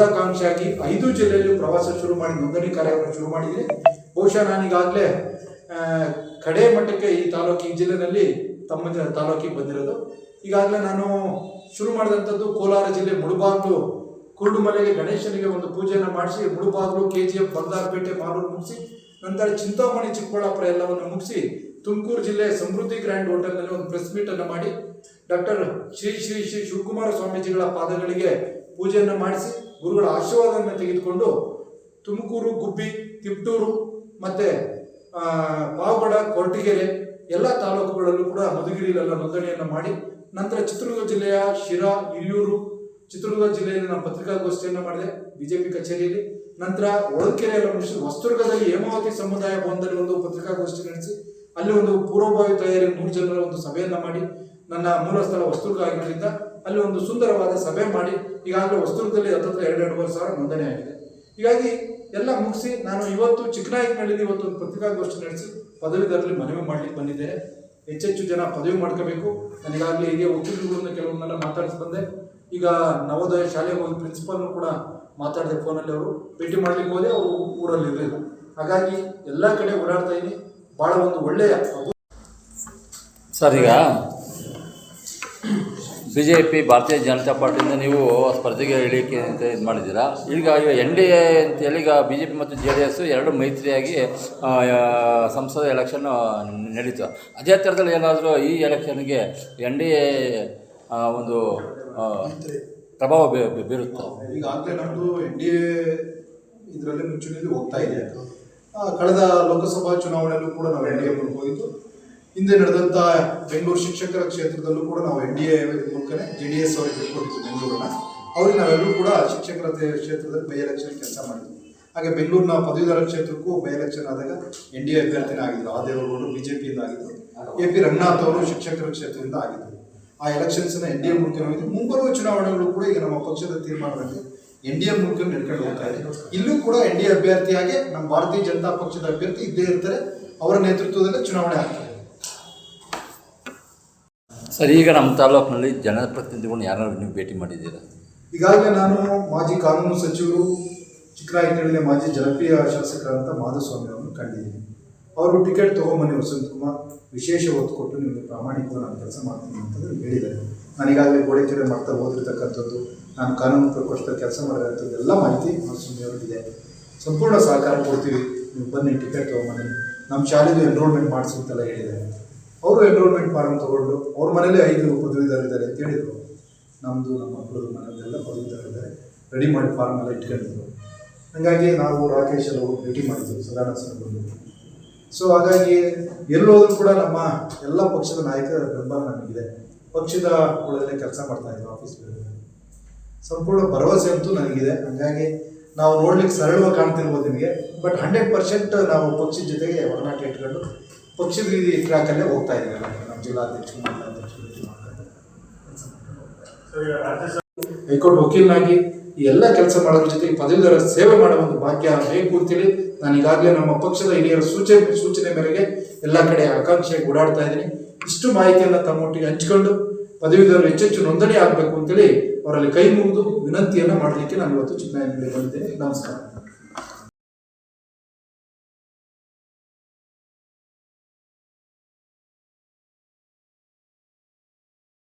ಮಹದಾಕಾಂಕ್ಷಿಯಾಗಿ ಐದು ಜಿಲ್ಲೆಯಲ್ಲೂ ಪ್ರವಾಸ ಶುರು ಮಾಡಿ ನೋಂದಣಿ ಕಾರ್ಯವನ್ನು ಶುರು ಮಾಡಿದರೆ. ಬಹುಶಃ ನಾನೀಗಾಗಲೇ ಕಡೆ ಮಟ್ಟಕ್ಕೆ ಈ ತಾಲೂಕು ಈ ಜಿಲ್ಲೆನಲ್ಲಿ ತಮ್ಮ ತಾಲೂಕಿಗೆ ಬಂದಿರೋದು. ಈಗಾಗಲೇ ನಾನು ಶುರು ಮಾಡಿದಂಥದ್ದು ಕೋಲಾರ ಜಿಲ್ಲೆ ಮುಳುಬಾಗ್ಲು ಕುರುಡುಮಲೆಗೆ ಗಣೇಶನಿಗೆ ಒಂದು ಪೂಜೆಯನ್ನು ಮಾಡಿಸಿ Mulbagal K G F Bangarapet Malur ಮುಗಿಸಿ, ನಂತರ ಚಿಂತಾಮಣಿ, ಚಿಕ್ಕಬಳ್ಳಾಪುರ ಎಲ್ಲವನ್ನು ಮುಗಿಸಿ ತುಮಕೂರು ಜಿಲ್ಲೆ ಸಮೃದ್ಧಿ ಗ್ರ್ಯಾಂಡ್ ಹೋಟೆಲ್ನಲ್ಲಿ ಒಂದು ಪ್ರೆಸ್ ಮೀಟನ್ನು ಮಾಡಿ, ಡಾಕ್ಟರ್ ಶ್ರೀ ಶ್ರೀ ಶ್ರೀ ಶಿವಕುಮಾರ ಸ್ವಾಮೀಜಿಗಳ ಪಾದಗಳಿಗೆ ಪೂಜೆಯನ್ನು ಮಾಡಿಸಿ ಗುರುಗಳ ಆಶೀರ್ವಾದವನ್ನು ತೆಗೆದುಕೊಂಡು ತುಮಕೂರು, ಗುಬ್ಬಿ, ತಿಪ್ಟೂರು ಮತ್ತು ಪಾವಗಡ, ಕೊರಟಗೆರೆ ಎಲ್ಲ ತಾಲೂಕುಗಳಲ್ಲೂ ಕೂಡ ಮಧುಗಿರಿಲೆಲ್ಲ ನೋಂದಣಿಯನ್ನು ಮಾಡಿ ನಂತರ ಚಿತ್ರದುರ್ಗ ಜಿಲ್ಲೆಯ ಶಿರಾ, ಹಿರಿಯೂರು, ಚಿತ್ರದುರ್ಗ ಜಿಲ್ಲೆಯಲ್ಲಿ ನಾನು ಪತ್ರಿಕಾಗೋಷ್ಠಿಯನ್ನು ಮಾಡಿದೆ, ಬಿಜೆಪಿ ಕಚೇರಿಯಲ್ಲಿ. ನಂತರ ಒಳಕೆರೆಯಲ್ಲಿ ಮುಗಿಸಿ ಹೊಸದುರ್ಗದಲ್ಲಿ ಹೇಮಾವತಿ ಸಮುದಾಯ ಭವನದಲ್ಲಿ ಒಂದು ಪತ್ರಿಕಾಗೋಷ್ಠಿ ನಡೆಸಿ, ಅಲ್ಲಿ ಒಂದು ಪೂರ್ವಭಾವಿ ತಯಾರಿ ನೂರು ಜನರ ಒಂದು ಸಭೆಯನ್ನು ಮಾಡಿ ನನ್ನ ಮೂಲ ಸ್ಥಳ ಹೊಸದುರ್ಗ ಆಗಿದ್ದರಿಂದ ಅಲ್ಲಿ ಒಂದು ಸುಂದರವಾದ ಸಭೆ ಮಾಡಿ ಈಗಾಗಲೇ ಹೊಸದುರ್ಗದಲ್ಲಿ ಹತ್ತತ್ರ ಎರಡು ಎರಡೂವರೆ ಸಾವಿರ ನೋಂದಣಿ ಆಗಿದೆ. ಹೀಗಾಗಿ ಎಲ್ಲ ಮುಗಿಸಿ ನಾನು ಇವತ್ತು ಚಿಕ್ಕನಾಯಕನಹಳ್ಳಿಲಿ ಇವತ್ತು ಒಂದು ಪತ್ರಿಕಾಗೋಷ್ಠಿ ನಡೆಸಿ ಪದವಿದಾರರಲ್ಲಿ ಮನವಿ ಮಾಡ್ಲಿಕ್ಕೆ ಬಂದಿದ್ದೇನೆ. ಹೆಚ್ಚೆಚ್ಚು ಜನ ಪದವಿ ಮಾಡ್ಕೋಬೇಕು. ಈಗಾಗಲೇ ಹೀಗೆ ವಕೀಲರುಗಳನ್ನ ಕೆಲವನ್ನೆಲ್ಲ ಮಾತಾಡಿಸಿ ಬಂದೆ. ಈಗ ನವೋದಯ ಶಾಲೆಗೆ ಹೋಗಿ ಪ್ರಿನ್ಸಿಪಾಲ್ನು ಕೂಡ ಮಾತಾಡಿದೆ ಫೋನಲ್ಲಿ ಅವರು. ಭೇಟಿ ಮಾಡ್ಲಿಕ್ಕೆ ಹೋದೆ, ಅವರು ಊರಲ್ಲಿ ಇರಲಿಲ್ಲ. ಹಾಗಾಗಿ ಎಲ್ಲ ಕಡೆ ಓಡಾಡ್ತಾ ಇದ್ದೀನಿ. ಭಾಳ ಒಂದು ಒಳ್ಳೆಯ ಸರ್, ಈಗ ಬಿ ಜೆ ಪಿ ಭಾರತೀಯ ಜನತಾ ಪಾರ್ಟಿಯಿಂದ ನೀವು ಸ್ಪರ್ಧೆಗೆ ಇಳಿಕೆ ಅಂತ ಇದು ಮಾಡಿದ್ದೀರಾ? ಈಗ ಎನ್ ಡಿ ಎ ಅಂತೇಳಿ ಈಗ ಬಿ ಜೆ ಪಿ ಮತ್ತು ಜೆ ಡಿ ಎಸ್ ಎರಡು ಮೈತ್ರಿಯಾಗಿ ಸಂಸದ ಎಲೆಕ್ಷನ್ ನಡೀತು. ಅದೇ ಥರದಲ್ಲಿ ಏನಾದರೂ ಈ ಎಲೆಕ್ಷನ್ಗೆ ಎನ್ ಡಿ ಎ ಒಂದು ಪ್ರಭಾವ ಬೀರುತ್ತೆ? ಈಗಾಗಲೇ ನಮ್ಮದು ಎನ್ ಡಿ ಎ ಇದರಲ್ಲಿ ಮುಂಚೂಣಿಯಲ್ಲಿ ಹೋಗ್ತಾ ಇದೆ. ಕಳೆದ ಲೋಕಸಭಾ ಚುನಾವಣೆಯಲ್ಲೂ ಕೂಡ ನಾವು ಎನ್ ಡಿ ಎ ಹೋಗಿದ್ದು. ಹಿಂದೆ ನಡೆದಂಥ ಬೆಂಗಳೂರು ಶಿಕ್ಷಕರ ಕ್ಷೇತ್ರದಲ್ಲೂ ಕೂಡ ನಾವು ಎನ್ ಡಿ ಎ ಮೂಲಕನೇ ಜೆ ಡಿ ಎಸ್ ಅವರಿಗೆ ಬಿಟ್ಕೊಡ್ತೀವಿ ಬೆಂಗಳೂರನ್ನ. ಅವ್ರಿಗೆ ನಾವೆಲ್ಲರೂ ಕೂಡ ಶಿಕ್ಷಕರ ಕ್ಷೇತ್ರದಲ್ಲಿ ಬೈ ಎಲೆಕ್ಷನ್ ಕೆಲಸ ಮಾಡಿದ್ವಿ. ಹಾಗೆ ಬೆಂಗಳೂರಿನ ಪದವೀಧರ ಕ್ಷೇತ್ರಕ್ಕೂ ಬೈ ಎಲೆಕ್ಷನ್ ಆದಾಗ ಎನ್ ಡಿ ಎ ಅಭ್ಯರ್ಥಿನೇ ಆಗಿದ್ರು. ಆ ದೇವೇಗೌಡರು ಬಿಜೆಪಿಯಿಂದ ಆಗಿದ್ರು. ಎ ಪಿ ರಂಗನಾಥ್ ಅವರು ಶಿಕ್ಷಕರ ಕ್ಷೇತ್ರದಿಂದ ಆಗಿದ್ರು. ಆ ಎಲೆಕ್ಷನ್ಸ್ನ ಎನ್ ಡಿ ಎ ಮೂಲಕ ಮುಂಬರುವ ಚುನಾವಣೆಗಳು ಕೂಡ ಈಗ ನಮ್ಮ ಪಕ್ಷದ ತೀರ್ಮಾನದಲ್ಲಿ ಎನ್ ಡಿ ಎ ಮೂಲಕ ನಡ್ಕೊಂಡು ಹೋಗ್ತಾ ಇದೆ. ಇಲ್ಲೂ ಕೂಡ ಎನ್ ಡಿ ಎ ಅಭ್ಯರ್ಥಿಯಾಗಿ ನಮ್ಮ ಭಾರತೀಯ ಜನತಾ ಪಕ್ಷದ ಅಭ್ಯರ್ಥಿ ಇದ್ದೇ ಇರ್ತಾರೆ. ಅವರ ನೇತೃತ್ವದಲ್ಲೇ ಚುನಾವಣೆ ಆಗ್ತದೆ. ಸರ್, ಈಗ ನಮ್ಮ ತಾಲೂಕಿನಲ್ಲಿ ಜನಪ್ರತಿನಿಧಿಗಳನ್ನ ಯಾರು ನೀವು ಭೇಟಿ ಮಾಡಿದ್ದೀರಾ? ಈಗಾಗಲೇ ನಾನು ಮಾಜಿ ಕಾನೂನು ಸಚಿವರು ಚಿಕ್ಕರಾಯಕನಹಳ್ಳಿಯ ಮಾಜಿ ಜನಪ್ರಿಯ ಶಾಸಕರಾದಂಥ ಮಾಧುಸ್ವಾಮಿ ಅವರನ್ನು ಕಂಡಿದ್ದೀನಿ. ಅವರು ಟಿಕೆಟ್ ತೊಗೊಂಬನ್ನಿ ವಸಂತ್ ಕುಮಾರ್, ವಿಶೇಷ ಒತ್ತು ಕೊಟ್ಟು ನಿಮಗೆ ಪ್ರಾಮಾಣಿಕವಾಗಿ ನಾನು ಕೆಲಸ ಮಾಡ್ತೀನಿ ಅಂತಂದ್ರೆ ಹೇಳಿದ್ದಾರೆ. ನಾನು ಈಗಾಗಲೇ ಮಾಡ್ತಾ ಓದಿರ್ತಕ್ಕಂಥದ್ದು, ನಾನು ಕಾನೂನು ಪ್ರಕೋಷ್ಠ ಕೆಲಸ ಮಾಡಿದಂಥದ್ದು ಎಲ್ಲ ಮಾಹಿತಿ ಮಾಧುಸ್ವಾಮಿ ಅವರಿಗಿದೆ ಸಂಪೂರ್ಣ ಸಹಕಾರ ಕೊಡ್ತೀವಿ. ನೀವು ಬನ್ನಿ, ಟಿಕೆಟ್ ತೊಗೊಂಬನ್ನಿ. ನಮ್ಮ ಶಾಲೆದು ಎನ್ರೋಲ್ಮೆಂಟ್ ಮಾಡಿಸಿ ಅಂತೆಲ್ಲ ಹೇಳಿದ್ದಾರೆ. ಅವರು ಎನ್ರೋಲ್ಮೆಂಟ್ ಫಾರ್ಮ್ ತೊಗೊಂಡು ಅವ್ರ ಮನೇಲಿ ಐದು ಪದವೀಧರಿದ್ದಾರೆ ಅಂತ ಹೇಳಿದರು. ನಮ್ಮದು ನಮ್ಮ ಮಕ್ಕಳು ಮನೆಯಲ್ಲೆಲ್ಲ ಪದವೀಧರಿದ್ದಾರೆ ರೆಡಿ ಮಾಡಿ ಫಾರ್ಮ್ ಎಲ್ಲ ಇಟ್ಕೊಂಡಿದ್ರು. ಹಾಗಾಗಿ ನಾವು ರಾಕೇಶ್ ಅವರು ಭೇಟಿ ಮಾಡಿದ್ವಿ, ಸದಾನಂದ ಸರ್ ಬಂದು. ಸೊ ಹಾಗಾಗಿ ಎಲ್ಲೋದ್ರೂ ಕೂಡ ನಮ್ಮ ಎಲ್ಲ ಪಕ್ಷದ ನಾಯಕರ ಬೆಂಬಲ ನಮಗಿದೆ. ಪಕ್ಷದ ಒಳಗಡೆ ಕೆಲಸ ಮಾಡ್ತಾ ಇದ್ದೀವಿ ಆಫೀಸ್ ಸಂಪೂರ್ಣ ಭರವಸೆ ಅಂತೂ ನನಗಿದೆ ಹಾಗಾಗಿ ನಾವು ನೋಡ್ಲಿಕ್ಕೆ ಸರಳವಾಗಿ ಕಾಣ್ತಿರ್ಬೋದು ನಿಮಗೆ. ಬಟ್ ಹಂಡ್ರೆಡ್ ಪರ್ಸೆಂಟ್ ನಾವು ಪಕ್ಷದ ಜೊತೆಗೆ ಒಡನಾಟ ಇಟ್ಕೊಂಡು ಪಕ್ಷದ ಟ್ರ್ಯಾಕಲ್ಲೇ ಹೋಗ್ತಾ ಇದ್ದೀವಿ ನಮ್ಮ ಜಿಲ್ಲಾಧ್ಯಕ್ಷರು ಹೈಕೋರ್ಟ್ ವಕೀಲನಾಗಿ ಈ ಎಲ್ಲ ಕೆಲಸ ಮಾಡೋದ್ರ ಜೊತೆಗೆ ಪದವೀಧರ ಸೇವೆ ಮಾಡೋ ಒಂದು ಭಾಗ್ಯ ಬೇಕು ಅಂತೇಳಿ ನಾನು ಈಗಾಗಲೇ ನಮ್ಮ ಪಕ್ಷದ ಹಿರಿಯರ ಸೂಚನೆ ಸೂಚನೆ ಮೇರೆಗೆ ಎಲ್ಲ ಕಡೆ ಆಕಾಂಕ್ಷೆಯಾಗಿ ಓಡಾಡ್ತಾ ಇದ್ದೀನಿ. ಇಷ್ಟು ಮಾಹಿತಿಯನ್ನು ತಮ್ಮೊಟ್ಟಿಗೆ ಹಂಚಿಕೊಂಡು ಪದವೀಧರರು ಹೆಚ್ಚೆಚ್ಚು ನೋಂದಣಿ ಆಗಬೇಕು ಅಂತೇಳಿ ಅವರಲ್ಲಿ ಕೈ ಮುಗಿದು ವಿನಂತಿಯನ್ನು ಮಾಡಲಿಕ್ಕೆ ನಾನು ಇವತ್ತು ಚಿಕ್ಕನಾಯಕನಲ್ಲಿ ಬಂದಿದ್ದೇನೆ. ನಮಸ್ಕಾರ.